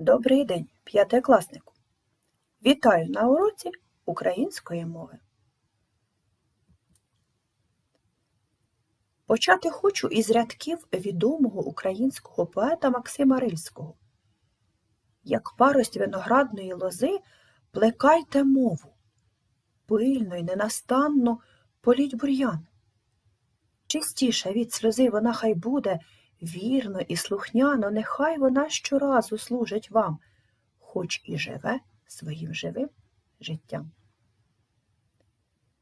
Добрий день, п'ятикласнику! Вітаю на уроці української мови. Почати хочу із рядків відомого українського поета Максима Рильського. Як парость виноградної лози, плекайте мову, пильно й ненастанно політь бур'ян. Чистіша від сльози вона хай буде, вірно і слухняно, нехай вона щоразу служить вам, хоч і живе своїм живим життям.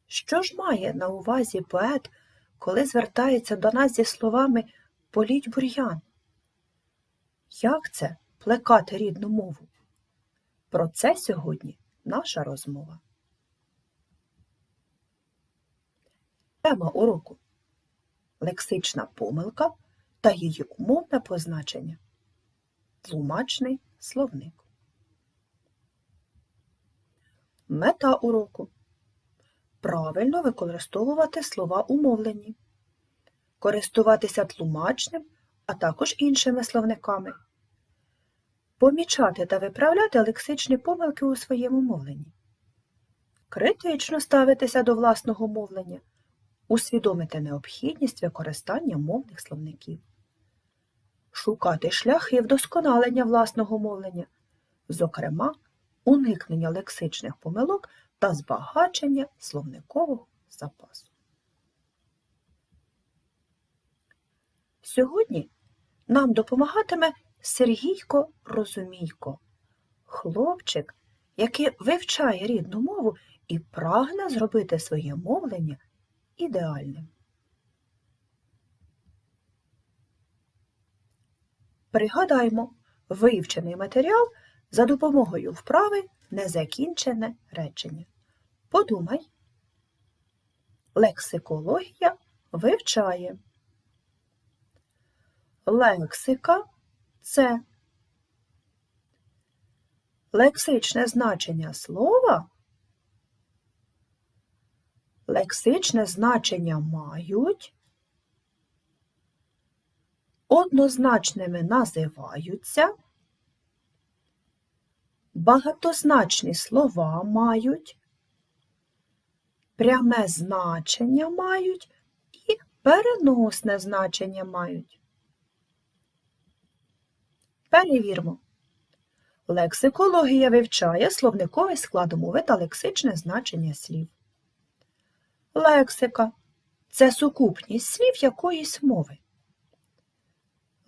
Що ж має на увазі поет, коли звертається до нас зі словами політь бур'ян? Як це плекати рідну мову? Про це сьогодні наша розмова. Тема уроку лексична помилка та її умовне позначення. Тлумачний словник. Мета уроку. Правильно використовувати слова умовлені, користуватися тлумачним, а також іншими словниками, помічати та виправляти лексичні помилки у своєму мовленні, критично ставитися до власного мовлення, усвідомити необхідність використання мовних словників, шукати шляхи вдосконалення власного мовлення, зокрема, уникнення лексичних помилок та збагачення словникового запасу. Сьогодні нам допомагатиме Сергійко Розумійко, хлопчик, який вивчає рідну мову і прагне зробити своє мовлення ідеальним. Пригадаймо вивчений матеріал за допомогою вправи незакінчене речення. Подумай. Лексикологія вивчає. Лексика це лексичне значення слова. Лексичне значення мають, однозначними називаються, багатозначні слова мають, пряме значення мають і переносне значення мають. Перевірмо. Лексикологія вивчає словниковий склад мови та лексичне значення слів. Лексика це сукупність слів якоїсь мови.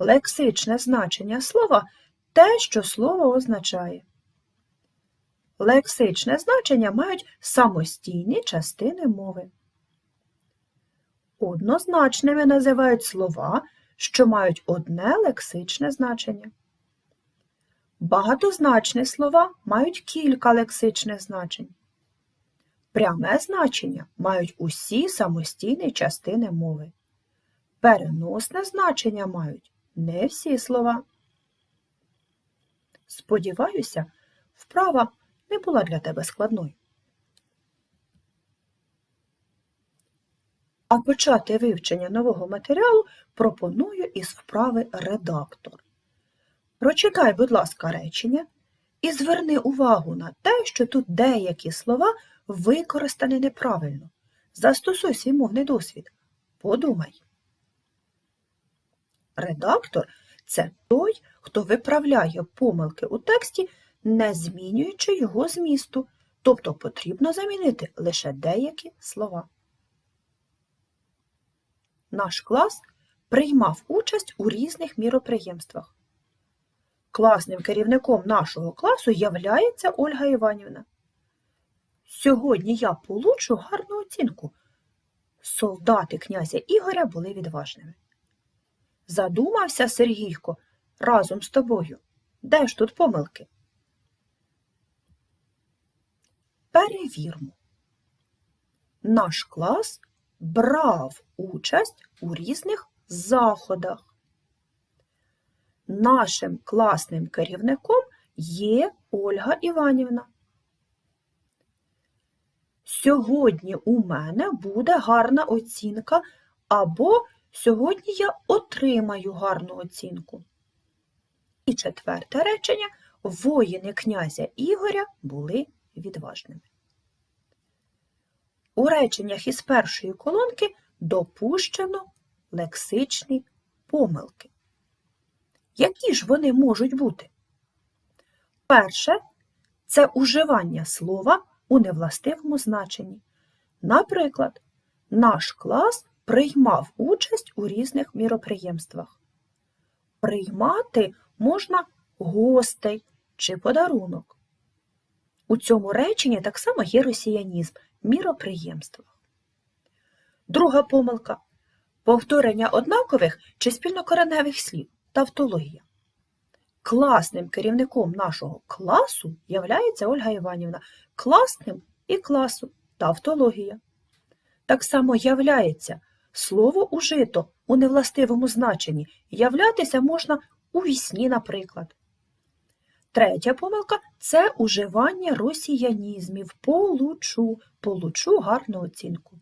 Лексичне значення слова те, що слово означає. Лексичне значення мають самостійні частини мови. Однозначними називають слова, що мають одне лексичне значення. Багатозначні слова мають кілька лексичних значень. Пряме значення мають усі самостійні частини мови. Переносне значення мають не всі слова. Сподіваюся, вправа не була для тебе складною. А почати вивчення нового матеріалу пропоную із вправи редактор. Прочитай, будь ласка, речення і зверни увагу на те, що тут деякі слова використані неправильно. Застосуй свій мовний досвід. Подумай. Редактор це той, хто виправляє помилки у тексті, не змінюючи його змісту, тобто потрібно замінити лише деякі слова. Наш клас приймав участь у різних міроприємствах. Класним керівником нашого класу являється Ольга Іванівна. Сьогодні я получу гарну оцінку. Солдати князя Ігоря були відважними. Задумався Сергійко разом з тобою. Де ж тут помилки? Перевірмо. Наш клас брав участь у різних заходах. Нашим класним керівником є Ольга Іванівна. Сьогодні у мене буде гарна оцінка, або сьогодні я отримаю гарну оцінку. І четверте речення воїни князя Ігоря були відважними. У реченнях із першої колонки допущено лексичні помилки. Які ж вони можуть бути? Перше це уживання слова у невластивому значенні. Наприклад, наш клас приймав участь у різних міроприємствах. Приймати можна гостей чи подарунок. У цьому реченні так само є росіянізм міроприємства. Друга помилка повторення однакових чи спільнокореневих слів тавтологія. Класним керівником нашого класу являється Ольга Іванівна, класним і класу тавтологія. Так само являється слово ужито у невластивому значенні. Являтися можна у вісні, наприклад. Третя помилка це уживання росіянізмів получу, получу гарну оцінку.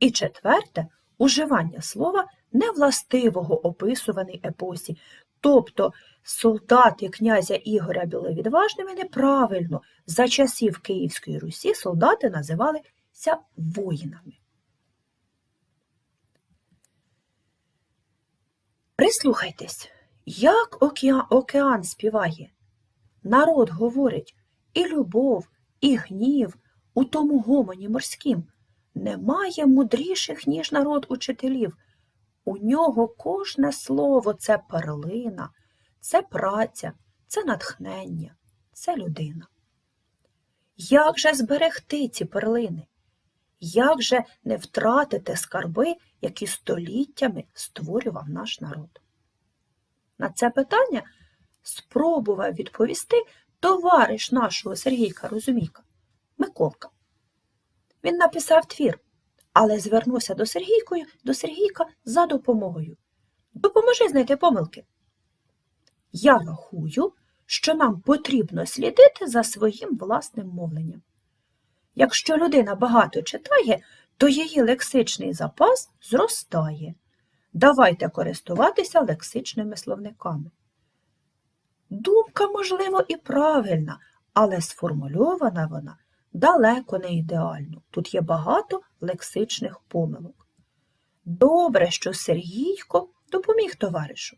І четверте уживання слова невластивого описуваний епосі, тобто солдати князя Ігоря були відважними неправильно. За часів Київської Русі солдати називалися воїнами. Прислухайтесь, як океан, океан співає. Народ говорить і любов, і гнів у тому гомоні морськім. Немає мудріших, ніж народ учителів. У нього кожне слово це перлина, це праця, це натхнення, це людина. Як же зберегти ці перлини? Як же не втратити скарби, які століттями створював наш народ? На це питання спробував відповісти товариш нашого Сергійка Розумійка Миколка. Він написав твір, але звернувся до Сергійкою, до Сергійка за допомогою. Допоможи знайти помилки. Я рахую, що нам потрібно слідити за своїм власним мовленням. Якщо людина багато читає, то її лексичний запас зростає. Давайте користуватися лексичними словниками. Думка, можливо, і правильна, але сформульована вона далеко не ідеально. Тут є багато лексичних помилок. Добре, що Сергійко допоміг товаришу.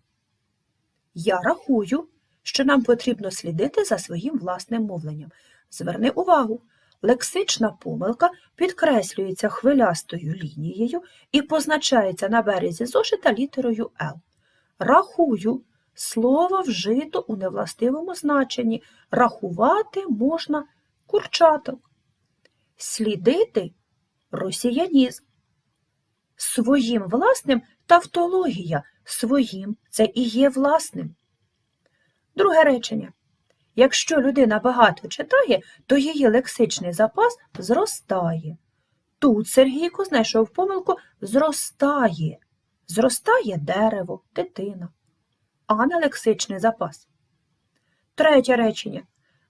Я рахую, що нам потрібно слідити за своїм власним мовленням. Зверни увагу, лексична помилка підкреслюється хвилястою лінією і позначається на березі зошита літерою Л. Рахую, слово вжито у невластивому значенні. Рахувати можна курчаток. Слідити росіянізм. Своїм власним тавтологія. Своїм це і є власним. Друге речення. Якщо людина багато читає, то її лексичний запас зростає. Тут Сергійко знайшов помилку зростає. Зростає дерево, дитина, а не лексичний запас. Третє речення.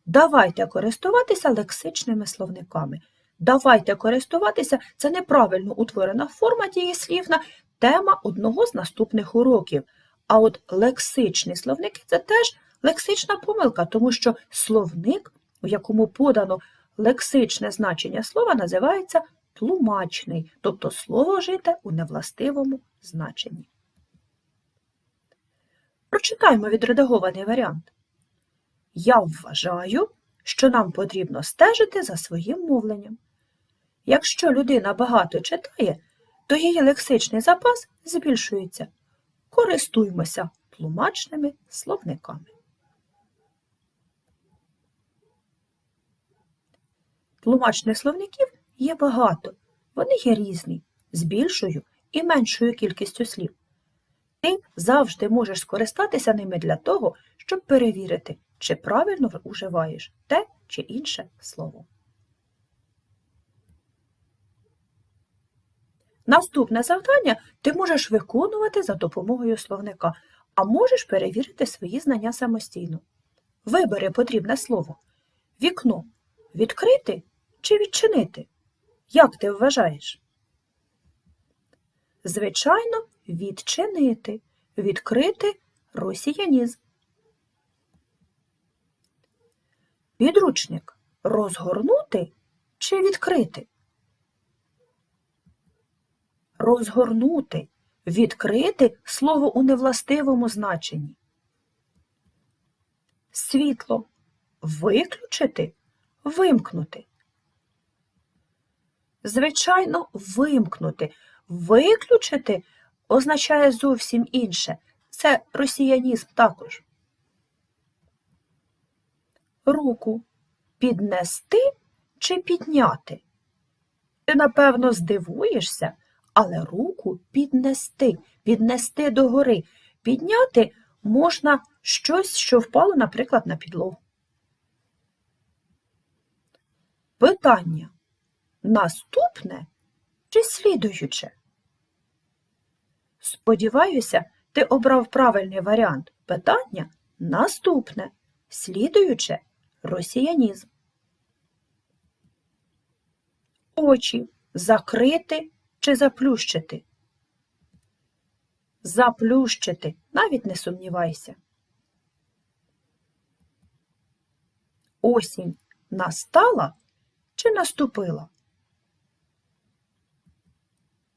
Давайте користуватися лексичними словниками. Давайте користуватися це неправильно утворена форма дієслівна, тема одного з наступних уроків. А от лексичні словники це теж лексична помилка, тому що словник, у якому подано лексичне значення слова, називається тлумачний, тобто слово жите у невластивому значенні. Прочитаємо відредагований варіант. Я вважаю, що нам потрібно стежити за своїм мовленням. Якщо людина багато читає, то її лексичний запас збільшується. Користуймося тлумачними словниками. Тлумачних словників є багато, вони є різні, з більшою і меншою кількістю слів. Ти завжди можеш скористатися ними для того, щоб перевірити, чи правильно уживаєш те чи інше слово. Наступне завдання ти можеш виконувати за допомогою словника, а можеш перевірити свої знання самостійно. Вибери потрібне слово. Вікно відкрити чи відчинити? Як ти вважаєш? Звичайно, відчинити, відкрити росіянізм. Підручник розгорнути чи відкрити? Розгорнути, відкрити слово у невластивому значенні. Світло виключити, вимкнути. Звичайно, вимкнути. Виключити означає зовсім інше. Це росіянізм також. Руку піднести чи підняти? Ти, напевно, здивуєшся, але руку піднести, піднести догори. Підняти можна щось, що впало, наприклад, на підлогу. Питання наступне чи слідуюче? Сподіваюся, ти обрав правильний варіант. Питання наступне, слідуюче росіянізм. Очі закрити чи заплющити? Заплющити, навіть не сумнівайся. Осінь настала чи наступила?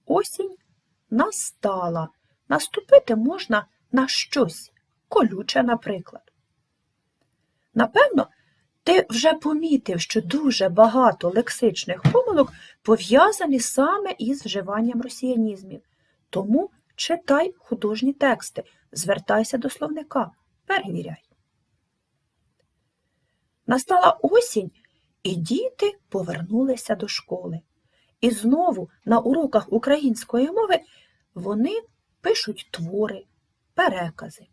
Осінь настала. Наступити можна на щось, колюче, наприклад. Напевно, ти вже помітив, що дуже багато лексичних помилок пов'язані саме із вживанням росіянізмів. Тому читай художні тексти, звертайся до словника, перевіряй. Настала осінь, і діти повернулися до школи. І знову на уроках української мови вони пишуть твори, перекази.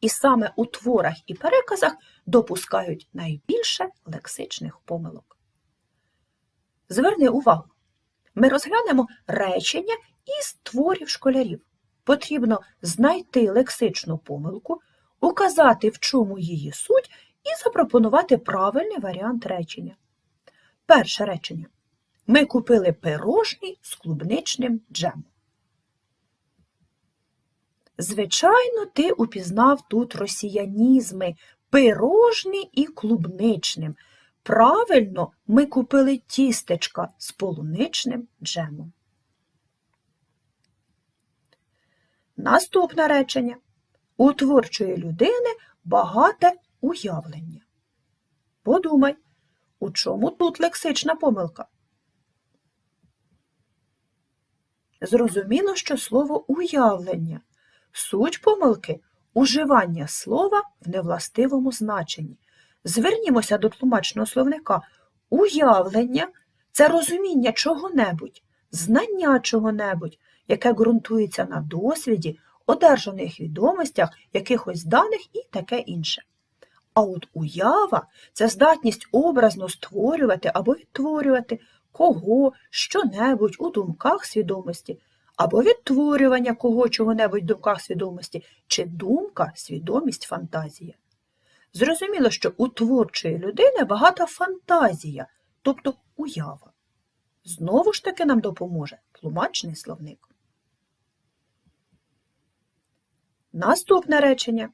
І саме у творах і переказах допускають найбільше лексичних помилок. Зверни увагу, ми розглянемо речення із творів школярів. Потрібно знайти лексичну помилку, указати, в чому її суть, і запропонувати правильний варіант речення. Перше речення. Ми купили пирожні з клубничним джемом. Звичайно, ти упізнав тут росіянізми пирожні і клубничним. Правильно, ми купили тістечка з полуничним джемом. Наступне речення. У творчої людини багате уявлення. Подумай, у чому тут лексична помилка? Зрозуміло, що слово уявлення. Суть помилки уживання слова в невластивому значенні. Звернімося до тлумачного словника. Уявлення це розуміння чого-небудь, знання чого-небудь, яке ґрунтується на досвіді, одержаних відомостях, якихось даних і таке інше. А от уява це здатність образно створювати або відтворювати кого, що-небудь у думках свідомості, або відтворювання кого чого-небудь в думках свідомості, чи думка, свідомість, фантазія. Зрозуміло, що у творчої людини багата фантазія, тобто уява. Знову ж таки нам допоможе тлумачний словник. Наступне речення.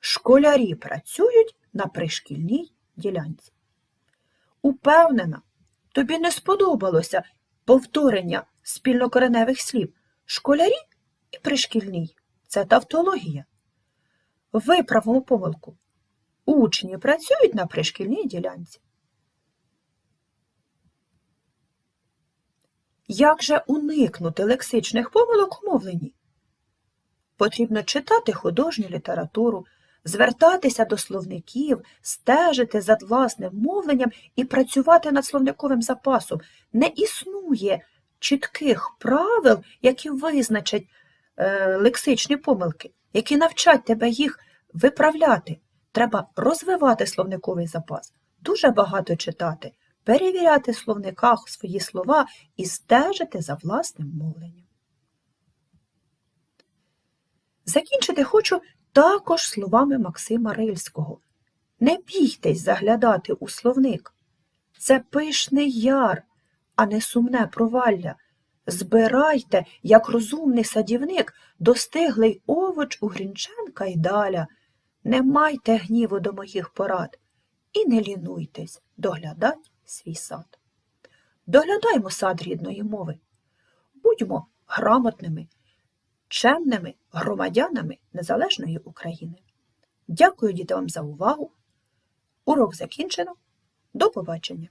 Школярі працюють на пришкільній ділянці. Упевнена, тобі не сподобалося повторення спільнокореневих слів школярі і пришкільній. Це тавтологія. Виправимо помилку. Учні працюють на пришкільній ділянці. Як же уникнути лексичних помилок у мовленні? Потрібно читати художню літературу, звертатися до словників, стежити за власним мовленням і працювати над словниковим запасом. Не існує чітких правил, які визначать е, лексичні помилки, які навчать тебе їх виправляти. Треба розвивати словниковий запас, дуже багато читати, перевіряти в словниках свої слова і стежити за власним мовленням. Закінчити хочу також словами Максима Рильського. Не бійтесь заглядати у словник. Це пишний яр, а не сумне провалля. Збирайте, як розумний садівник, достиглий овоч у Грінченка й даля. Не майте гніву до моїх порад. і не лінуйтесь доглядать свій сад. Доглядаймо сад рідної мови. Будьмо грамотними, чемними громадянами Незалежної України. Дякую діти вам за увагу. Урок закінчено. До побачення!